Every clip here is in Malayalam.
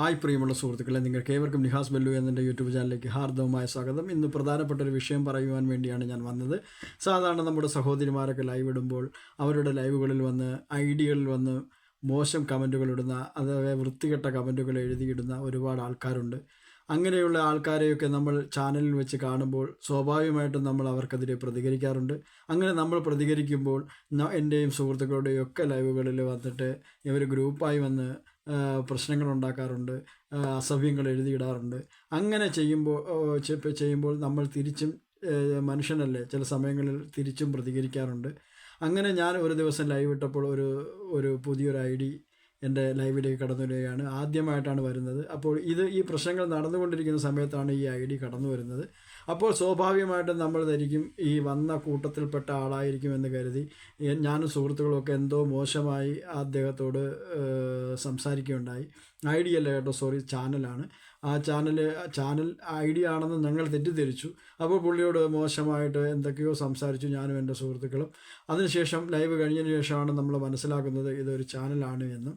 ഹായ് പ്രിയമുള്ള സുഹൃത്തുക്കളെ നിങ്ങൾക്ക് ഏവർക്കും നിഹാസ് ബല്ലു എന്നെ യൂട്യൂബ് ചാനലിലേക്ക് ഹാർദവമായ സ്വാഗതം. ഇന്ന് പ്രധാനപ്പെട്ട ഒരു വിഷയം പറയുവാൻ വേണ്ടിയാണ് ഞാൻ വന്നത്. സാധാരണ നമ്മുടെ സഹോദരിമാരൊക്കെ ലൈവ് ഇടുമ്പോൾ അവരുടെ ലൈവുകളിൽ വന്ന് ഐഡിയകളിൽ വന്ന് മോശം കമന്റുകൾ ഇടുന്ന അതായത് വൃത്തികെട്ട കമന്റുകൾ എഴുതിയിടുന്ന ഒരുപാട് ആൾക്കാരുണ്ട്. അങ്ങനെയുള്ള ആൾക്കാരെയൊക്കെ നമ്മൾ ചാനലിൽ വെച്ച് കാണുമ്പോൾ സ്വാഭാവികമായിട്ടും നമ്മൾ അവർക്കെതിരെ പ്രതികരിക്കാറുണ്ട്. അങ്ങനെ നമ്മൾ പ്രതികരിക്കുമ്പോൾ എന്റെയും സുഹൃത്തുക്കളുടെയും ഒക്കെ ലൈവുകളിൽ വന്നിട്ട് ഇവർ ഗ്രൂപ്പായി വന്ന് പ്രശ്നങ്ങൾ ഉണ്ടാക്കാറുണ്ട് അസഭ്യങ്ങൾ എഴുതിയിടാറുണ്ട്. അങ്ങനെ ചെയ്യുമ്പോൾ ചെയ്യുമ്പോൾ നമ്മൾ തിരിച്ചും മനുഷ്യനല്ലേ ചില സമയങ്ങളിൽ തിരിച്ചും പ്രതികരിക്കാറുണ്ട്. അങ്ങനെ ഞാൻ ഒരു ദിവസം ലൈവ് ഇട്ടപ്പോൾ ഒരു ഒരു പുതിയൊരു ഐ ഡി എന്റെ ലൈവിലേക്ക് കടന്നു വരികയാണ്. ആദ്യമായിട്ടാണ് വരുന്നത്. അപ്പോൾ ഇത് ഈ പ്രശ്നങ്ങൾ നടന്നുകൊണ്ടിരിക്കുന്ന സമയത്താണ് ഈ ഐ ഡി കടന്നു വരുന്നത്. അപ്പോൾ സ്വാഭാവികമായിട്ടും നമ്മൾ ധരിക്കും ഈ വന്ന കൂട്ടത്തിൽപ്പെട്ട ആളായിരിക്കും എന്ന് കരുതി ഞാനും സുഹൃത്തുക്കളൊക്കെ എന്തോ മോശമായി അദ്ദേഹത്തോട് സംസാരിക്കുകയുണ്ടായി. ഐ ഡി അല്ല കേട്ടോ സോറി ചാനലാണ്. ആ ചാനൽ ചാനൽ ഐ ഡി ആണെന്ന് ഞങ്ങൾ തെറ്റിദ്ധരിച്ചു. അപ്പോൾ പുള്ളിയോട് മോശമായിട്ട് എന്തൊക്കെയോ സംസാരിച്ചു ഞാനും എന്റെ സുഹൃത്തുക്കളും. അതിനുശേഷം ലൈവ് കഴിഞ്ഞതിന് ശേഷമാണ് നമ്മൾ മനസ്സിലാക്കുന്നത് ഇതൊരു ചാനലാണ് എന്നും.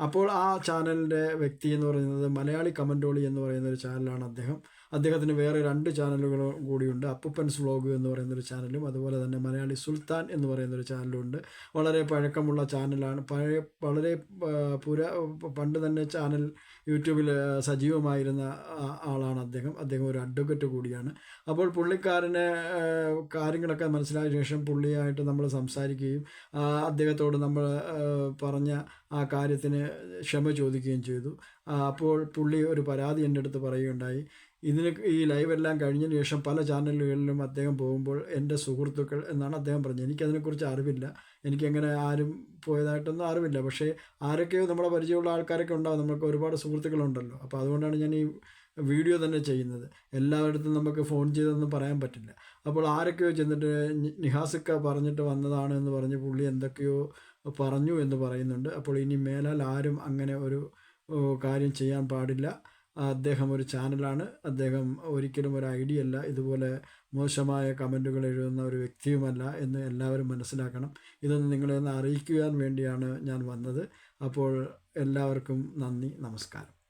അപ്പോൾ ആ ചാനലിന്റെ വ്യക്തി എന്ന് പറയുന്നത് മലയാളി കമന്റോളി എന്ന് പറയുന്ന ഒരു ചാനലാണ് അദ്ദേഹം. അദ്ദേഹത്തിന് വേറെ രണ്ട് ചാനലുകൾ കൂടിയുണ്ട്. അപ്പുപ്പൻസ് വ്ളോഗ് എന്ന് പറയുന്ന ഒരു ചാനലും അതുപോലെ തന്നെ മലയാളി സുൽത്താൻ എന്ന് പറയുന്ന ഒരു ചാനലും ഉണ്ട്. വളരെ പഴക്കമുള്ള ചാനലാണ്. പഴയ വളരെ പുര പണ്ട് തന്നെ ചാനൽ യൂട്യൂബിൽ സജീവമായിരുന്ന ആളാണ് അദ്ദേഹം. അദ്ദേഹം ഒരു അഡ്വക്കറ്റ് കൂടിയാണ്. അപ്പോൾ പുള്ളിക്കാരന് കാര്യങ്ങളൊക്കെ മനസ്സിലായ ശേഷം പുള്ളിയായിട്ട് നമ്മൾ സംസാരിക്കുകയും അദ്ദേഹത്തോട് നമ്മൾ പറഞ്ഞ ആ കാര്യത്തിന് ക്ഷമ ചോദിക്കുകയും ചെയ്തു. അപ്പോൾ പുള്ളി ഒരു പരാതി എന്റെ അടുത്ത് പറയുകയുണ്ടായി. ഇതിന് ഈ ലൈവ് എല്ലാം കഴിഞ്ഞതിന് ശേഷം പല ചാനലുകളിലും അദ്ദേഹം പോകുമ്പോൾ എന്റെ സുഹൃത്തുക്കൾ എന്നാണ് അദ്ദേഹം പറഞ്ഞത്. എനിക്കതിനെക്കുറിച്ച് അറിവില്ല. എനിക്കങ്ങനെ ആരും പോയതായിട്ടൊന്നും അറിവില്ല. പക്ഷേ ആരൊക്കെയോ നമ്മളെ പരിചയമുള്ള ആൾക്കാരൊക്കെ ഉണ്ടാകും നമുക്ക് ഒരുപാട് സുഹൃത്തുക്കളുണ്ടല്ലോ. അപ്പോൾ അതുകൊണ്ടാണ് ഞാൻ ഈ വീഡിയോ തന്നെ ചെയ്യുന്നത്. എല്ലായിടത്തും നമുക്ക് ഫോൺ ചെയ്തെന്ന് പറയാൻ പറ്റില്ല. അപ്പോൾ ആരൊക്കെയോ ചെന്നിട്ട് നിഹാസിക്ക പറഞ്ഞിട്ട് വന്നതാണ് എന്ന് പറഞ്ഞ് പുള്ളി എന്തൊക്കെയോ പറഞ്ഞു എന്ന് പറയുന്നുണ്ട്. അപ്പോൾ ഇനി മേലാൽ ആരും അങ്ങനെ ഒരു കാര്യം ചെയ്യാൻ പാടില്ല. അദ്ദേഹം ഒരു ചാനലാണ്. അദ്ദേഹം ഒരിക്കലും ഒരു ഐഡിയ അല്ല. ഇതുപോലെ മോശമായ കമന്റുകൾ എഴുതുന്ന ഒരു വ്യക്തിയുമല്ല എന്ന് എല്ലാവരും മനസ്സിലാക്കണം. ഇതൊന്ന് നിങ്ങളെ ഒന്ന് അറിയിക്കുവാൻ വേണ്ടിയാണ് ഞാൻ വന്നത്. അപ്പോൾ എല്ലാവർക്കും നന്ദി. നമസ്കാരം.